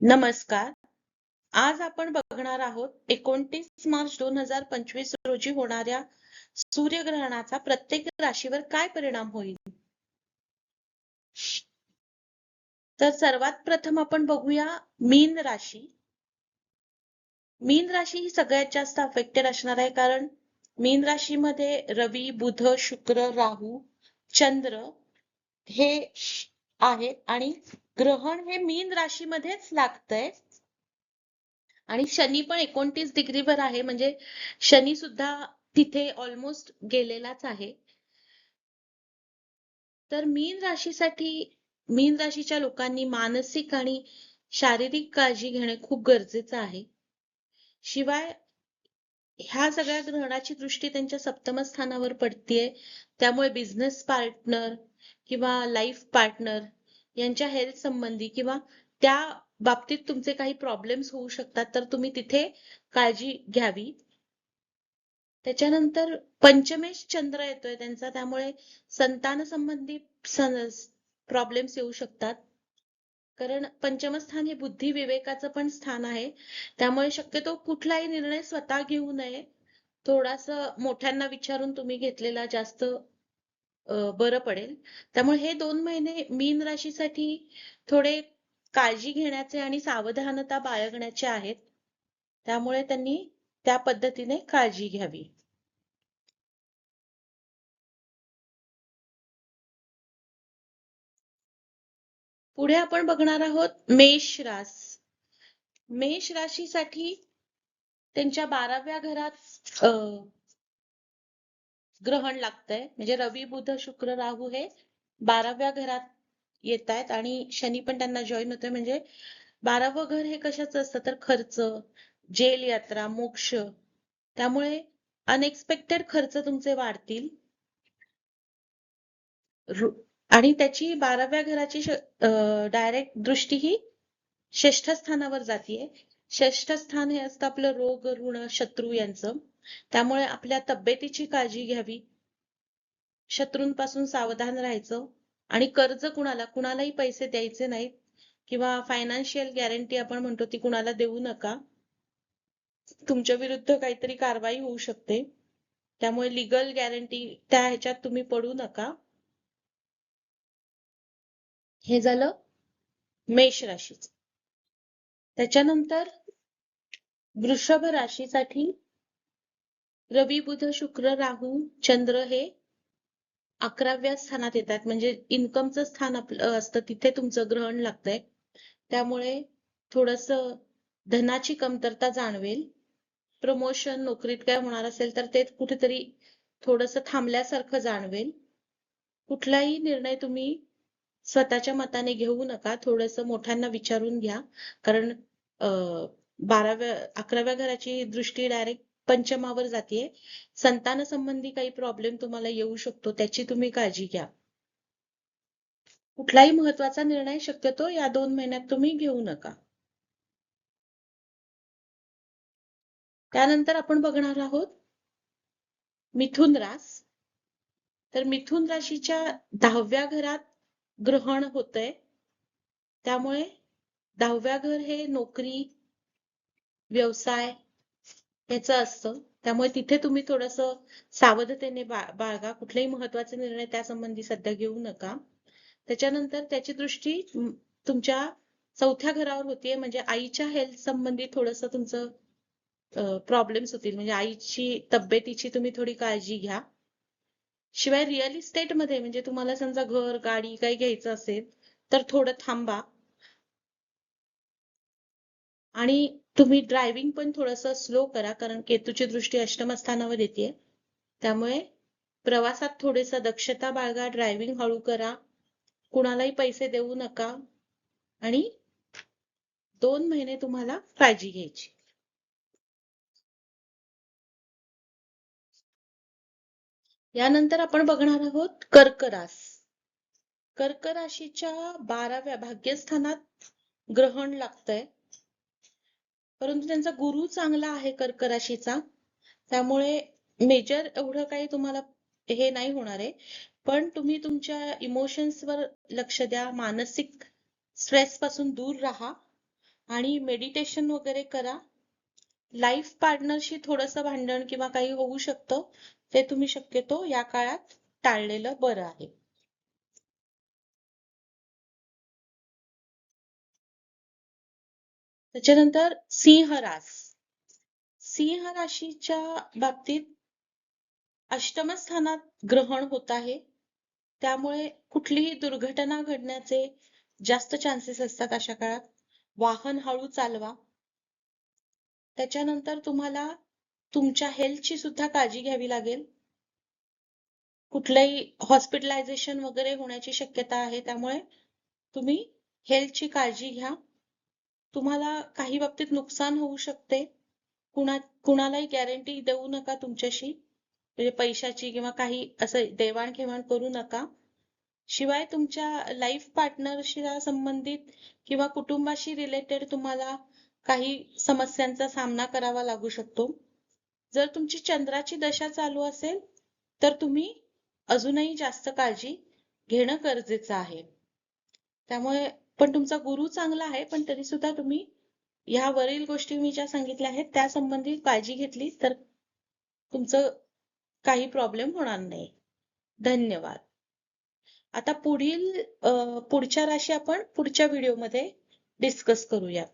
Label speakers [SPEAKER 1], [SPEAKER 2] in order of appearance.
[SPEAKER 1] नमस्कार. आज आपण बघणार आहोत एकोणतीस मार्च दोन हजार पंचवीस रोजी होणाऱ्या सूर्यग्रहणाचा प्रत्येक राशीवर काय परिणाम होईल? तर सर्वात प्रथम आपण बघूया मीन राशी. मीन राशी ही सगळ्यात जास्त अफेक्टेड असणार आहे कारण मीन राशीमध्ये रवी बुध शुक्र राहू चंद्र हे आहेत आणि ग्रहण हे मीन राशीमध्येच लागतंय. आणि शनी पण एकोणतीस डिग्रीवर आहे म्हणजे शनी सुद्धा तिथे ऑलमोस्ट गेलेलाच आहे. तर मीन राशीसाठी मीन राशीच्या लोकांनी मानसिक आणि शारीरिक काळजी घेणे खूप गरजेचं आहे. शिवाय ह्या सगळ्या ग्रहणाची दृष्टी त्यांच्या सप्तम स्थानावर पडतीये. त्यामुळे बिझनेस पार्टनर किंवा लाईफ पार्टनर यांच्या हेल्थ संबंधी किंवा त्या बाबतीत तुमचे काही प्रॉब्लेम्स होऊ शकतात तर तुम्ही तिथे काळजी घ्यावी. त्याच्यानंतर पंचमेश चंद्र येतोय त्यांचा त्यामुळे संतान संबंधी प्रॉब्लेम्स येऊ शकतात. कारण पंचमस्थान हे बुद्धी विवेकाचं पण स्थान आहे. त्यामुळे शक्यतो कुठलाही निर्णय स्वतः घेऊ नये. थोडासा मोठ्यांना विचारून तुम्ही घेतलेला जास्त बरं पडेल. त्यामुळे हे दोन महिने मीन राशीसाठी थोडे काळजी घेण्याचे आणि सावधानता बाळगण्याचे आहेत. त्यामुळे त्यांनी त्या पद्धतीने काळजी घ्यावी. पुढे आपण बघणार आहोत मेष रास. मेष राशीसाठी त्यांच्या बाराव्या घरात ग्रहण लागतंय. म्हणजे रवी बुध शुक्र राहू हे बाराव्या घरात येत आहेत आणि शनी पण त्यांना जॉईन होतोय. म्हणजे बारावं घर हे कशाचं असतं? तर खर्च जेल यात्रा मोक्ष. त्यामुळे अनएक्सपेक्टेड खर्च तुमचे वाढतील. आणि त्याची बाराव्या घराची डायरेक्ट दृष्टी ही षष्ठ स्थानावर जातीये. षष्ठ स्थान हे असतं आपलं रोग ऋण शत्रू यांचं. त्यामुळे आपल्या तब्येतीची काळजी घ्यावी. शत्रूंपासून सावधान राहायचं. आणि कर्ज कुणाला कुणालाही पैसे द्यायचे नाहीत. किंवा फायनान्शियल गॅरंटी आपण म्हणतो ती कुणाला देऊ नका. तुमच्या विरुद्ध काहीतरी कारवाई होऊ शकते. त्यामुळे लिगल गॅरंटी त्या ह्याच्यात तुम्ही पडू नका. हे झालं मेष राशीच. त्याच्यानंतर वृषभ राशीसाठी रवी बुध शुक्र राहू चंद्र हे अकराव्या स्थानात येतात. म्हणजे इन्कमचं स्थान आपलं असतं. तिथे तुमचं ग्रहण लागतंय. त्यामुळे थोडस धनाची कमतरता जाणवेल. प्रमोशन नोकरीत काय होणार असेल तर ते कुठेतरी थोडस थांबल्यासारखं जाणवेल. कुठलाही निर्णय तुम्ही स्वतःच्या मताने घेऊ नका. थोडस मोठ्यांना विचारून घ्या. कारण बाराव्या अकराव्या घराची दृष्टी डायरेक्ट पंचमावर जाते संतान संबंधी काही प्रॉब्लेम तुम्हाला येऊ शकतो त्याची तुम्ही काळजी घ्या. कुठलाही महत्त्वाचा निर्णय शक्यतो या दोन महिन्यात तुम्ही घेऊ नका. त्यानंतर आपण बघणार आहोत मिथुन रास. तर मिथुन राशीच्या दहाव्या घरात ग्रहण होतंय. त्यामुळे दहाव्या घर हे नोकरी व्यवसाय याचं असतं. त्यामुळे तिथे तुम्ही थोडस सावधतेने बाळगा. कुठलेही महत्त्वाचे निर्णय त्यासंबंधी सध्या घेऊ नका. त्याच्यानंतर त्याची दृष्टी तुमच्या चौथ्या घरावर होतीये. म्हणजे आईच्या हेल्थ संबंधी थोडस तुमचं प्रॉब्लेम्स होतील. म्हणजे आईची तब्येतीची तुम्ही थोडी काळजी घ्या. शिवाय रिअल इस्टेटमध्ये म्हणजे तुम्हाला समजा घर गाडी काही घ्यायचं असेल तर थोडं थांबा. आणि तुम्ही ड्रायव्हिंग पण थोडस स्लो करा कारण केतूची दृष्टी अष्टम स्थानावर येते त्यामुळे प्रवासात थोडेस दक्षता बाळगा ड्रायव्हिंग हळू करा. कुणालाही पैसे देऊ नका. आणि दोन महिने तुम्हाला काळजी घ्यायची. यानंतर आपण बघणार आहोत कर्क रास कर्क राशीच्या बाराव्या भाग्यस्थानात ग्रहण लागतंय. परंतु त्यांचा गुरु चांगला आहे कर्क राशीचा त्यामुळे मेजर एवढं काही तुम्हाला हे नाही होणार आहे. पण तुम्ही तुमच्या इमोशन्सवर लक्ष द्या मानसिक स्ट्रेस पासून दूर राहा आणि मेडिटेशन वगैरे करा. लाईफ पार्टनरशी थोडंसं भांडण किंवा काही होऊ शकतं ते तुम्ही शक्यतो या काळात टाळलेलं बरं आहे. त्याच्यानंतर सिंह रास. सिंह राशीच्या बाबतीत अष्टम स्थानात ग्रहण होत आहे. त्यामुळे कुठलीही दुर्घटना घडण्याचे जास्त चान्सेस असतात अशा काळात. वाहन हळू चालवा. त्याच्यानंतर तुम्हाला तुमच्या हेल्थची सुद्धा काळजी घ्यावी लागेल. कुठलंही हॉस्पिटलायझेशन वगैरे होण्याची शक्यता आहे. त्यामुळे तुम्ही हेल्थची काळजी घ्या. तुम्हाला काही बाबतीत नुकसान होऊ शकते. कुणा कुणालाही गॅरंटी देऊ नका तुमच्याशी. म्हणजे पैशाची किंवा काही असं देवाणघेवाण करू नका. शिवाय तुमच्या लाईफ पार्टनरशी संबंधित किंवा कुटुंबाशी रिलेटेड तुम्हाला काही समस्यांचा सामना करावा लागू शकतो. जर तुमची चंद्राची दशा चालू असेल तर तुम्ही अजूनही जास्त काळजी घेणं गरजेचं आहे. त्यामुळे पण तुमचा गुरु चांगला आहे पण तरी सुद्धा तुम्ही ह्या वरील गोष्टी मी ज्या सांगितल्या आहेत त्या संबंधी काळजी घेतली तर तुमचं काही प्रॉब्लेम होणार नाही. धन्यवाद. आता पुढील पुढच्या राशी आपण पुढच्या व्हिडिओमध्ये डिस्कस करूया.